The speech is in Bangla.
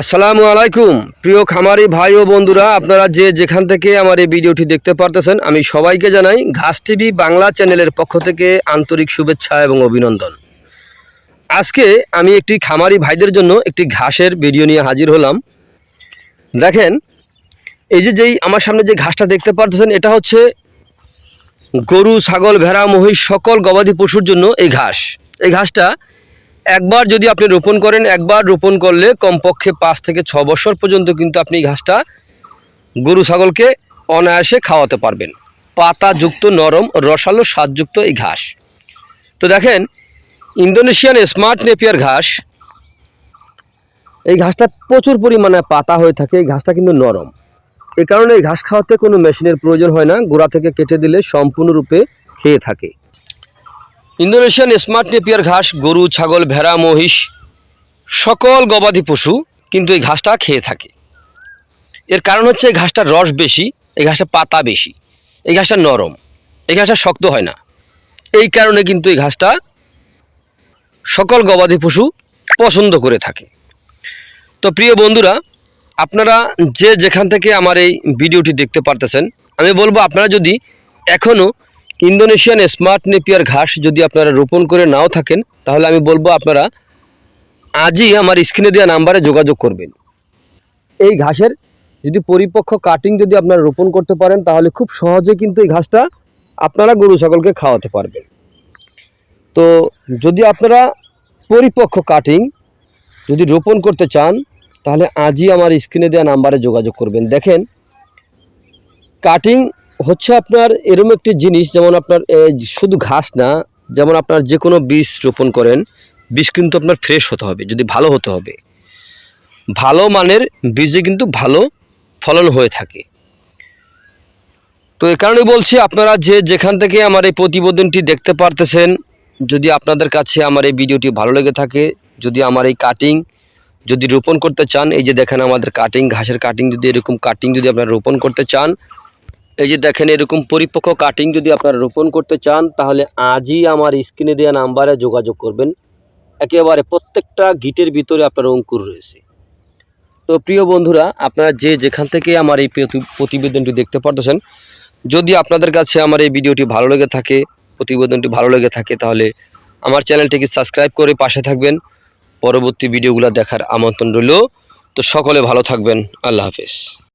আসসালামু আলাইকুম। প্রিয় খামারি ভাই ও বন্ধুরা, আপনারা যে যেখান থেকে আমার এই ভিডিওটি দেখতে পারতেছেন, আমি সবাইকে জানাই ঘাস টিভি বাংলা চ্যানেলের পক্ষ থেকে আন্তরিক শুভেচ্ছা এবং অভিনন্দন। আজকে আমি একটি খামারি ভাইদের জন্য একটি ঘাসের ভিডিও নিয়ে হাজির হলাম। দেখেন, এই যে যেই আমার সামনে যে ঘাসটা দেখতে পারতেছেন, এটা হচ্ছে গরু, ছাগল, ভেড়া, মহিষ, সকল গবাদি পশুর জন্য এই ঘাস। এই ঘাসটা একবার যদি আপনি রোপণ করেন, একবার রোপণ করলে কমপক্ষে পাঁচ থেকে ছ বছর পর্যন্ত কিন্তু আপনি ঘাসটা গরু ছাগলকে অনায়াসে খাওয়াতে পারবেন। পাতাযুক্ত নরম, রসালো স্বাদযুক্ত এই ঘাস। তো দেখেন, ইন্দোনেশিয়ান স্মার্ট নেপিয়ার ঘাস। এই ঘাসটা প্রচুর পরিমাণে পাতা হয়ে থাকে, এই ঘাসটা কিন্তু নরম। এই কারণে এই ঘাস খাওয়াতে কোনো মেশিনের প্রয়োজন হয় না, গোড়া থেকে কেটে দিলে সম্পূর্ণরূপে খেয়ে থাকে। ইন্দোনেশিয়ান স্মার্ট নেপিয়ার ঘাস, গরু, ছাগল, ভেড়া, মহিষ, সকল গবাদি পশু কিন্তু এই ঘাসটা খেয়ে থাকে। এর কারণ হচ্ছে এই ঘাসটার রস বেশি, এই ঘাসটা পাতা বেশি, এই ঘাসটা নরম, এই ঘাসটা শক্ত হয় না। এই কারণে কিন্তু এই ঘাসটা সকল গবাদি পশু পছন্দ করে থাকে। তো প্রিয় বন্ধুরা, আপনারা যে যেখান থেকে আমার এই ভিডিওটি দেখতে পারতেছেন, আমি বলব আপনারা যদি এখনও ইন্দোনেশিয়ান স্মার্ট নেপিয়ার ঘাস যদি আপনারা রোপণ করে নাও থাকেন, তাহলে আমি বলব আপনারা আজই আমার স্ক্রিনে দেওয়া নাম্বারে যোগাযোগ করবেন। এই ঘাসের যদি পরিপক্ক কাটিং যদি আপনারা রোপণ করতে পারেন, তাহলে খুব সহজে কিন্তু এই ঘাসটা আপনারা গরু ছাগলকে খাওয়াতে পারবেন। তো যদি আপনারা পরিপক্ক কাটিং যদি রোপণ করতে চান, তাহলে আজই আমার স্ক্রিনে দেওয়া নাম্বারে যোগাযোগ করবেন। দেখেন, কাটিং হচ্ছে আপনার এরকম একটি জিনিস, যেমন আপনার শুধু ঘাস না, যেমন আপনার যে কোনো বীজ রোপণ করেন, বীজ কিন্তু আপনার ফ্রেশ হতে হবে, যদি ভালো হতে হবে। ভালো মানের বীজে কিন্তু ভালো ফলন হয়ে থাকে। তো এ কারণে বলছি, আপনারা যে যেখান থেকে আমার এই প্রতিবেদনটি দেখতে পারতেছেন, যদি আপনাদের কাছে আমার এই ভিডিওটি ভালো লেগে থাকে, যদি আমার এই কাটিং যদি রোপণ করতে চান, এই যে দেখেন আমাদের কাটিং ঘাসের কাটিং যদি এরকম কাটিং যদি আপনারা রোপণ করতে চান এই যে দেখেন, এরকম পরিপক্ক কাটিং যদি আপনারা রোপণ করতে চান, তাহলে আজই আমার স্ক্রিনে দেওয়া নাম্বারে যোগাযোগ করবেন। একেবারে প্রত্যেকটা গিটের ভিতরে আপনার অঙ্কুর রয়েছে। তো প্রিয় বন্ধুরা, আপনারা যে যেখান থেকে আমার এই প্রতি- প্রতিবেদনটি দেখতে পারতেছেন, যদি আপনাদের কাছে আমার এই ভিডিওটি ভালো লেগে থাকে, প্রতিবেদনটি ভালো লেগে থাকে, তাহলে আমার চ্যানেলটিকে সাবস্ক্রাইব করে পাশে থাকবেন। পরবর্তী ভিডিওগুলো দেখার আমন্ত্রণ রইল। তো সকলে ভালো থাকবেন। আল্লাহ হাফেজ।